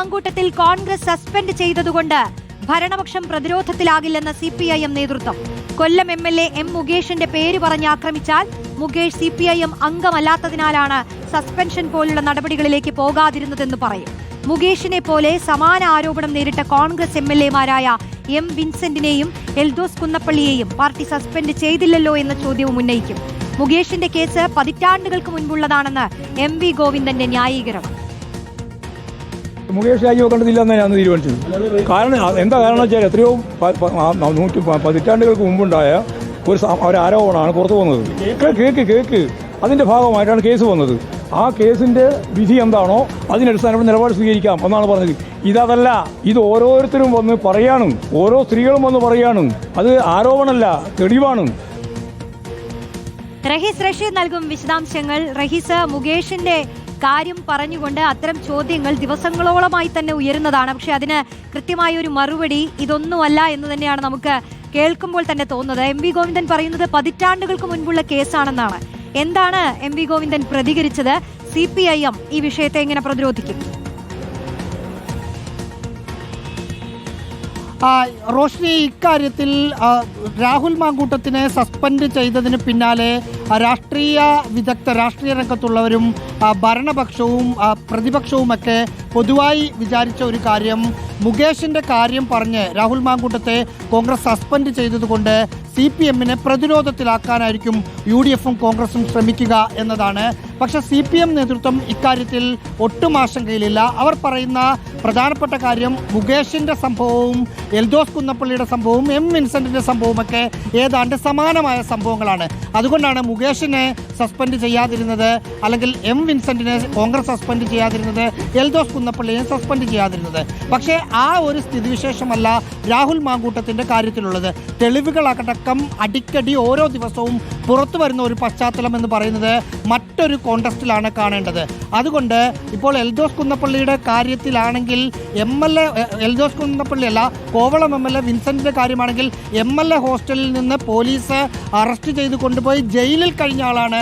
Mamkootathil Congress suspend ചെയ്തതുകൊണ്ട് ഭരണപക്ഷം പ്രതിരോധത്തിലാകില്ലെന്ന സി പി ഐ എം നേതൃത്വം. Kollam M L A M മുകേഷിന്റെ പേര് പറഞ്ഞ് ആക്രമിച്ചാൽ Mukesh C P I M അംഗമല്ലാത്തതിനാലാണ് suspension പോലുള്ള നടപടികളിലേക്ക് പോകാതിരുന്നതെന്ന് പറയും. മുകേഷിനെ പോലെ സമാന ആരോപണം നേരിട്ട കോൺഗ്രസ് എം എൽ എമാരായ എം വിൻസെന്റിനെയും എൽദോസ് കുന്നപ്പള്ളിയെയും പാർട്ടി സസ്പെൻഡ് ചെയ്തില്ലല്ലോ എന്ന ചോദ്യവും ഉന്നയിക്കും. മുകേഷിന്റെ കേസ് പതിറ്റാണ്ടുകൾക്ക് മുൻപുള്ളതാണെന്ന് എം വി ഗോവിന്ദന്റെ ന്യായീകരണം. മുകേഷ് രാജിവെക്കേണ്ടതില്ല എന്നാണ് ഞാൻ തീരുമാനിച്ചത്. കാരണം എന്താ കാരണം വെച്ചാൽ എത്രയോ നൂറ്റി പതിറ്റാണ്ടുകൾക്ക് മുമ്പുണ്ടായ ഒരു ഒരു ആരോപണമാണ് പുറത്തു വന്നത് കേക്ക് കേക്ക് അതിന്റെ ഭാഗമായിട്ടാണ് കേസ് വന്നത്. ആ കേസിന്റെ വിധി എന്താണോ അതിനടിസ്ഥാനപ്പെട്ട നിലപാട് സ്വീകരിക്കാം എന്നാണ് പറഞ്ഞത്. ഇതല്ല ഇത് ഓരോരുത്തരും വന്ന് പറയാണ് ഓരോ സ്ത്രീകളും വന്ന് പറയാണ് അത് ആരോപണമല്ല തെളിവാണ്. റഹീസ് റഷീദ് നൽകും വിശദാംശങ്ങൾ. റഹീസ് മുകേഷിന്റെ കാര്യം പറഞ്ഞുകൊണ്ട് അത്തരം ചോദ്യങ്ങൾ ദിവസങ്ങളോളമായി തന്നെ ഉയരുന്നതാണ്. പക്ഷെ അതിന് കൃത്യമായ ഒരു മറുപടി ഇതൊന്നുമല്ല എന്ന് തന്നെയാണ് നമുക്ക് കേൾക്കുമ്പോൾ തന്നെ തോന്നുന്നത്. എം വി ഗോവിന്ദൻ പറയുന്നത് പതിറ്റാണ്ടുകൾക്ക് മുൻപുള്ള കേസാണെന്നാണ്. എന്താണ് എം വി ഗോവിന്ദൻ പ്രതികരിച്ചത്? സി ഈ വിഷയത്തെ എങ്ങനെ പ്രതിരോധിക്കും? റോഷ്നി ഇക്കാര്യത്തിൽ രാഹുൽ മാങ്കൂട്ടത്തിനെ സസ്പെൻഡ് ചെയ്തതിന് പിന്നാലെ രാഷ്ട്രീയ വിദഗ്ധ രാഷ്ട്രീയ രംഗത്തുള്ളവരും ഭരണപക്ഷവും പ്രതിപക്ഷവുമൊക്കെ പൊതുവായി വിചാരിച്ച ഒരു കാര്യം മുകേഷിന്റെ കാര്യം പറഞ്ഞ് രാഹുൽ മാങ്കൂട്ടത്തെ കോൺഗ്രസ് സസ്പെൻഡ് ചെയ്തതുകൊണ്ട് സി പി എമ്മിനെ പ്രതിരോധത്തിലാക്കാനായിരിക്കും യു ഡി എഫും കോൺഗ്രസും ശ്രമിക്കുക എന്നതാണ്. പക്ഷേ സി പി എം നേതൃത്വം ഇക്കാര്യത്തിൽ ഒട്ടും ആശങ്കയിലില്ല. അവർ പറയുന്ന പ്രധാനപ്പെട്ട കാര്യം മുകേഷിന്റെ സംഭവവും എൽദോസ് കുന്നപ്പള്ളിയുടെ സംഭവവും എം വിൻസെന്റിന്റെ സംഭവമൊക്കെ ഏതാണ്ട് സമാനമായ സംഭവങ്ങളാണ്. അതുകൊണ്ടാണ് മുകേഷിനെ സസ്പെൻഡ് ചെയ്യാതിരുന്നത് അല്ലെങ്കിൽ എം വിൻസെന്റിനെ കോൺഗ്രസ് സസ്പെൻഡ് ചെയ്യാതിരുന്നത് എൽദോസ് കുന്നപ്പള്ളിയെ സസ്പെൻഡ് ചെയ്യാതിരുന്നത്. പക്ഷേ ആ ഒരു സ്ഥിതിവിശേഷമല്ല രാഹുൽ മാങ്കൂട്ടത്തിന്റെ കാര്യത്തിലുള്ളത്. തെളിവുകളടക്കം അടിക്കടി ഓരോ ദിവസവും പുറത്തു വരുന്ന ഒരു പശ്ചാത്തലം എന്ന് പറയുന്നത് മറ്റൊരു കോണ്ടസ്റ്റിലാണ് കാണേണ്ടത്. അതുകൊണ്ട് ഇപ്പോൾ എൽദോസ് കുന്നപ്പള്ളിയുടെ കാര്യത്തിലാണെങ്കിൽ M L A Eldhose കുന്നപ്പള്ളിയല്ല കോവളം എം എൽ എ വിൻസെന്റിന്റെ കാര്യമാണെങ്കിൽ എം എൽ എ ഹോസ്റ്റലിൽ നിന്ന് പോലീസ് അറസ്റ്റ് ചെയ്ത് കൊണ്ടുപോയി ജയിലിൽ കഴിഞ്ഞ ആളാണ്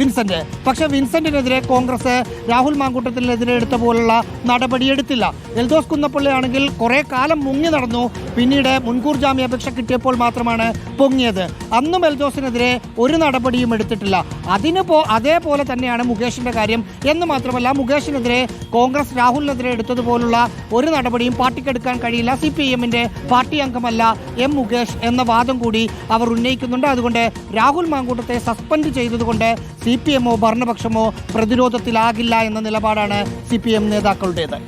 വിൻസെന്റ് പക്ഷേ വിൻസെന്റിനെതിരെ കോൺഗ്രസ് രാഹുൽ മാങ്കൂട്ടത്തിനെതിരെ എടുത്ത പോലുള്ള നടപടിയെടുത്തില്ല എൽദോസ് കുന്നപ്പള്ളി ആണെങ്കിൽ കുറേ കാലം മുങ്ങി നടന്നു. പിന്നീട് മുൻകൂർ ജാമ്യാപേക്ഷ കിട്ടിയപ്പോൾ മാത്രമാണ് പൊങ്ങിയത്. അന്നും എൽദോസിനെതിരെ ഒരു നടപടിയും എടുത്തിട്ടില്ല. അതിന് പോ അതേപോലെ തന്നെയാണ് മുകേഷിന്റെ കാര്യം. എന്ന് മാത്രമല്ല മുകേഷിനെതിരെ കോൺഗ്രസ് രാഹുലിനെതിരെ എടുത്തതുപോലുള്ള ഒരു നടപടിയും പാർട്ടിക്കെടുക്കാൻ കഴിയില്ല. സി പി എമ്മിന്റെ പാർട്ടി അംഗമല്ല എം മുകേഷ് എന്ന വാദം കൂടി അവർ ഉന്നയിക്കുന്നുണ്ട്. അതുകൊണ്ട് രാഹുൽ മാങ്കൂട്ടത്തെ സസ്പെൻഡ് ചെയ്തതുകൊണ്ട് സി പി എമ്മോ ഭരണപക്ഷമോ പ്രതിരോധത്തിലാകില്ല എന്ന നിലപാടാണ് സി പി എം നേതാക്കളുടേത്.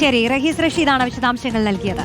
ശരി റഹീസ് റഷീദാണ് വിശദാംശങ്ങൾ നൽകിയത്.